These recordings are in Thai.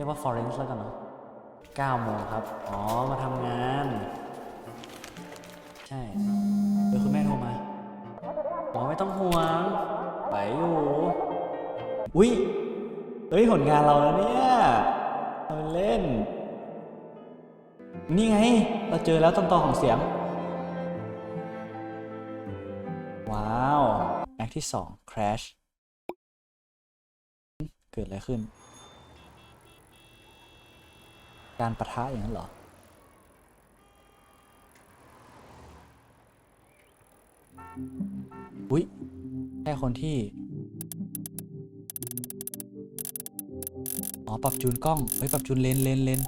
รียกว่า Florence แล้วกันเนาะ9โมงครับ อ๋อ มาทำงาน ใช่เออคุณแม่โทรมาอ๋อไม่ต้องห่วงไหวอยู่ อุ้ยเอ้ย ผลงานเราแล้วเนี่ยเป็นเล่น นี่ไง เราเจอแล้วต้นตอของเสียง ว้าว แอคที่ 2 crash เกิดอะไรขึ้น การประทะอย่างนั้นเหรออุ๊ยแค่คนที่อ๋อปรับจูนกล้องเฮ้ยปรับจูนเลนเลนเลน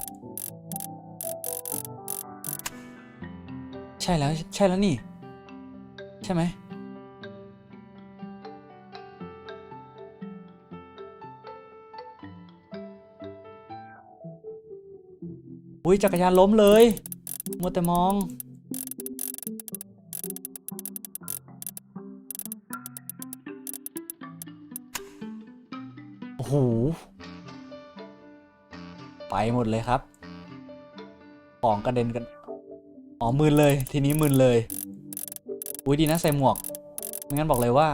ใช่แล้วใช่แล้วนี่ ใช่ไหม อุ้ยจักรยานล้มเลยมัวแต่มองโอ้โหไปหมดเลยครับ ของกระเด็นกันอ๋อมืนเลยทีนี้มืนเลยอุ้ยดีนะใส่หมวกไม่งั้นบอกเลยว่า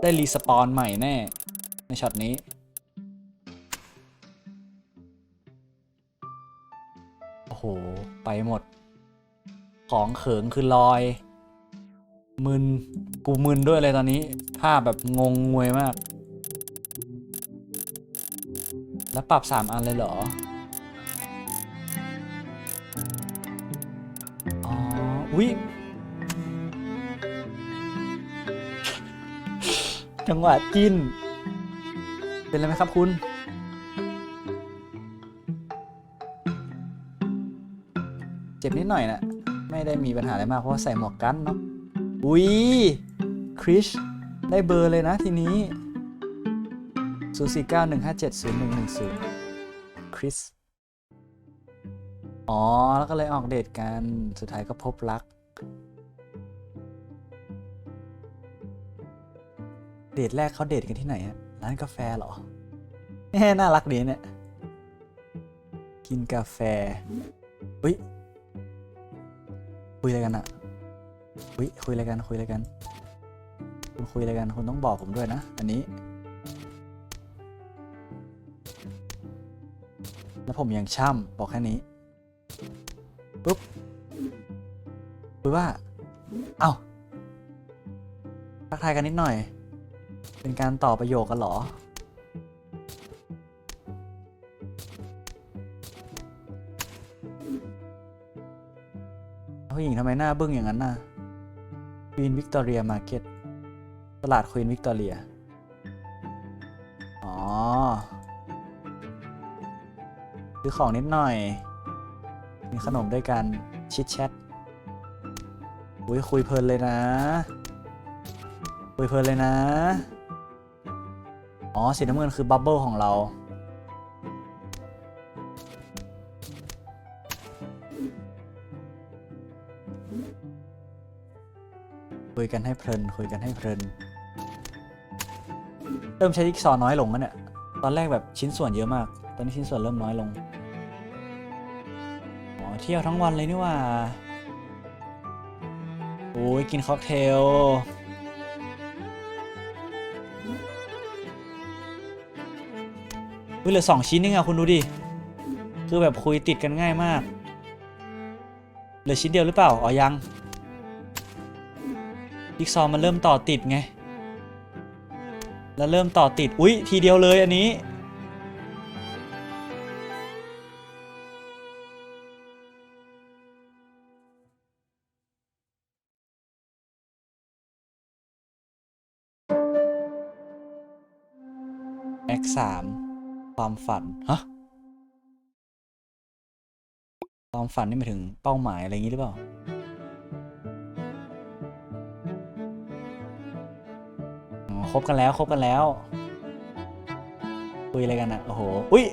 ได้รีสปอนใหม่แน่ในช็อตนี้ ไปหมด ของเขิงคือลอย มึน กูมึนด้วยเลยตอนนี้ ภาพแบบงงงวยมาก แล้วปรับสามอันเลยเหรอ อ๋อ อุ๊ย จังหวะจิ้น เป็นไรไหมครับคุณ จ็บนิดหน่อยนะไม่ได้มีปัญหาอะไรมากเพราะว่าใส่หมวกกันเนาะอุ๊ยคริชได้เบอร์เลยนะทีนี้ 0 4 9 1 5 7 0 1 1 0 คริส อ๋อ แล้วก็เลยออกเดทกัน สุดท้ายก็พบรัก เดทแรกเขาเดทกันที่ไหนอะร้านกาแฟเหรอแหมน่ารักดีเนี่ย กินกาแฟอุ้ย คุยอะไรกันอะอุ้ยคุยอะไรกันคุยอะไรกันคุณคุยอะไรกันคุณต้องบอกผมด้วยนะ อันนี้ แล้วผมยังช่ำบอกแค่นี้ปุ๊บคุยว่า เอ้าทักทายกันนิดหน่อย เป็นการต่อประโยคกันเหรอ ผู้หญิงทำไมหน้าบึ้งอย่างนั้นน่ะควีนวิกตอเรียมาร์เก็ตตลาดควีนวิกตอเรีย อ๋อ ซื้อของนิดหน่อย มีขนมด้วยกัน ชิดแชทอุ้ยคุยเพลินเลยนะ คุยเพลินเลยนะ อ๋อ สีน้ำเงินคือบับเบิลของเรา คุยกันให้เพลินคุยกันให้เพลิน เริ่มใช้จิ๊กซอว์น้อยลงแล้วเนี่ย ตอนแรกแบบชิ้นส่วนเยอะมาก ตอนนี้ชิ้นส่วนเริ่มน้อยลง อ๋อเที่ยวทั้งวันเลยนี่ว่า โอ้ยกินค็อกเทลเหลือสองชิ้นนี่ไงคุณดูดิ คือแบบคุยติดกันง่ายมาก เหลือชิ้นเดียวหรือเปล่า อ๋อยัง จิ๊กซอว์มันเริ่มต่อติดไง แล้วเริ่มต่อติด อุ๊ย ทีเดียวเลยอันนี้แอคสามความฝัน ฮะ ความฝันนี่หมายถึงเป้าหมายอะไรอย่างนี้หรือเปล่า คบกันแล้วคบกันแล้วคุยอะไรกันอะโอ้โหอุ้ย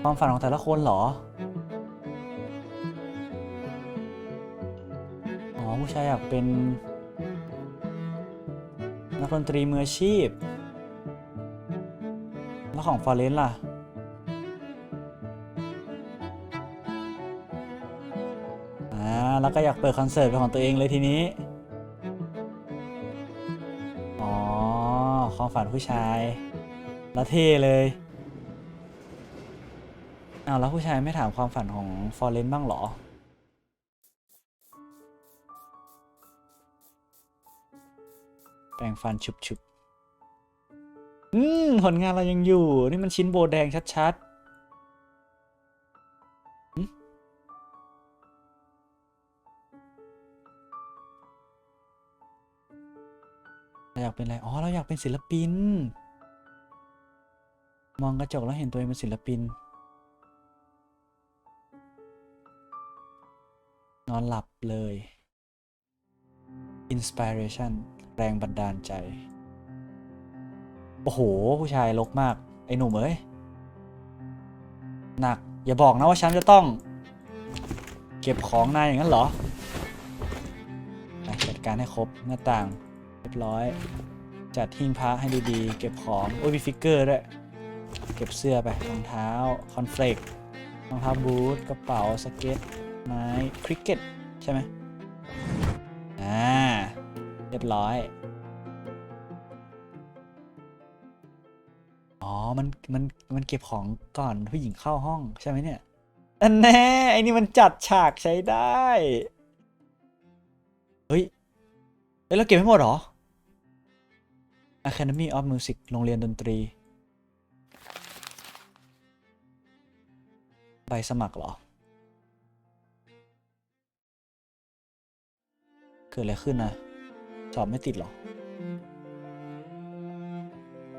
ความฝันของแต่ละคนเหรออ๋อผู้ชายอยากเป็นนักดนตรีมืออาชีพ แล้วของฟอร์เรนล่ะอ่าแล้วก็อยากเปิดคอนเสิร์ตเป็นของตัวเองเลยทีนี้ อ๋อ ความฝันผู้ชายล้วเท่เลยอ้าวแล้วผู้ชายไม่ถามความฝันของฟอร์เรนบ้างเหรอ แปรงฟันชุบๆ อืม ผลงานเรายังอยู่ นี่มันชิ้นโบแดงชัดๆ เป็นอะไร อ๋อ เราอยากเป็นศิลปิน มองกระจกแล้วเห็นตัวเองเป็นศิลปิน นอนหลับเลย Inspiration แรงบันดาลใจ โอ้โห ผู้ชายลกมาก ไอ้หนุ่มเอ้ย หนัก อย่าบอกนะว่าฉันจะต้อง เก็บของนายอย่างนั้นเหรอจัดการให้ครบหน้าต่าง รียบร้อย จัดหิ้งพระให้ดีๆ เก็บของ โอ้ยมีฟิกเกอร์ด้วย เก็บเสื้อไปรองเท้า คอนเฟลกรองเท้าบูทกระเป๋าสเก็ต ไม้ คริกเก็ต ใช่ไหมอ่า เรียบร้อย อ๋อ มัน มัน มันเก็บของก่อนผู้หญิงเข้าห้องใช่ไหมเนี่ยอันแน่ไอ้นี่มันจัดฉากใช้ได้ เฮ้ยเอ้ยเราเก็บไม่หมดหรอ Academy of Music โรงเรียนดนตรี ใบสมัครเหรอ เกิดอะไรขึ้นนะสอบไม่ติดหรอ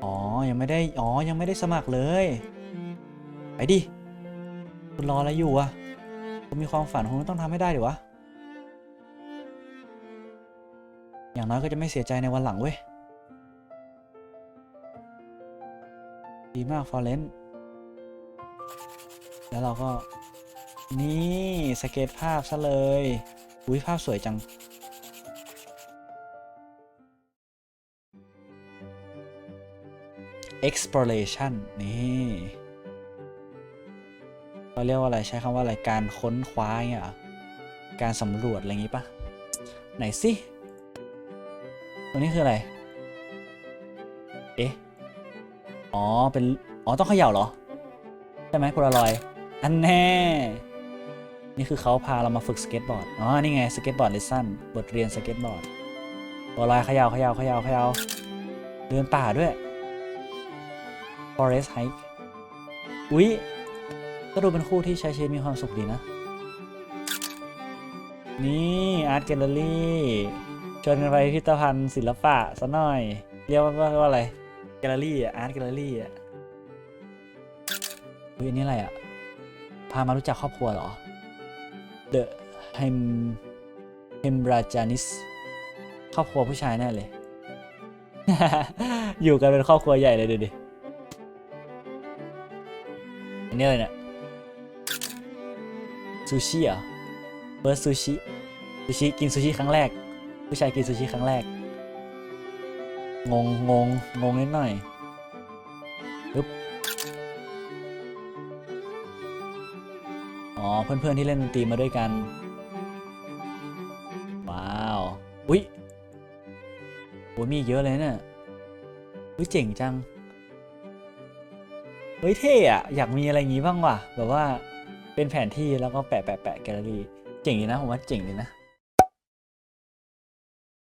อ๋อ ยังไม่ได้ อ๋อ ยังไม่ได้สมัครเลย ไปดิ คุณรออะไรอยู่อะคุณมีความฝันคุณต้องทำให้ได้ดิวะ อย่างน้อยก็จะไม่เสียใจในวันหลังเว้ย ดีมากฟอร์เรนแล้วเราก็ นี่สเก็ตภาพซะเลย อุ้ยภาพสวยจัง exploration นี่เราเรียกว่าอะไรใช้คำว่าอะไรการค้นคว้าเงี้ยการสำรวจอะไรอย่างงี้ปะไหนสิตัวนี้คืออะไร เอ๊ะ อ๋อ เป็น อ๋อ ต้องเขย่าเหรอ ใช่ไหมโพลารอย อันแน่ นี่คือเขาพาเรามาฝึกสเก็ตบอร์ด อ๋อ นี่ไงสเก็ตบอร์ดเลสซันบทเรียนสเก็ตบอร์ดโพลารอยเขย่าเขย่าเขย่าเขย่าเดินป่าด้วย Forest Hike อุ๊ย ก็ดูเป็นคู่ที่ใช้ชีวิตมีความสุขดีนะ นี่อาร์ตแกลเลอรี่ชวนกันไปพิพิธภัณฑ์ศิลปะซะหน่อย เรียกว่าว่าอะไร แกลเลอรี่อะอาร์ตแกลเลอรี่อะอุ๊ยอันนี้อะไรอะพามารู้จักครอบครัวเหรอ The Hem Hemrajanis ครอบครัวผู้ชายแน่เลย อยู่กันเป็นครอบครัวใหญ่เลยดูดิ อันนี้อะไรเนี่ยซูชิเหรอเบิร์ดซูชิ ซูชิ กินซูชิครั้งแรก ผู้ชายกินซูชิครั้งแรก งงงงงงนิดหน่อยปึ๊บอ๋อ เพื่อนๆที่เล่นดนตรีมาด้วยกัน ว้าว อุ๊ยโอ้มีเยอะเลยเนี่ยอุ๊ยเจ๋งจัง เฮ้ยเท่อะอยากมีอะไรอย่างงี้บ้างว่ะ แบบว่าเป็นแผนที่แล้วก็แปะแปะแปะแกลเลอรี่ เจ๋งดีนะ ผมว่าเจ๋งดีนะ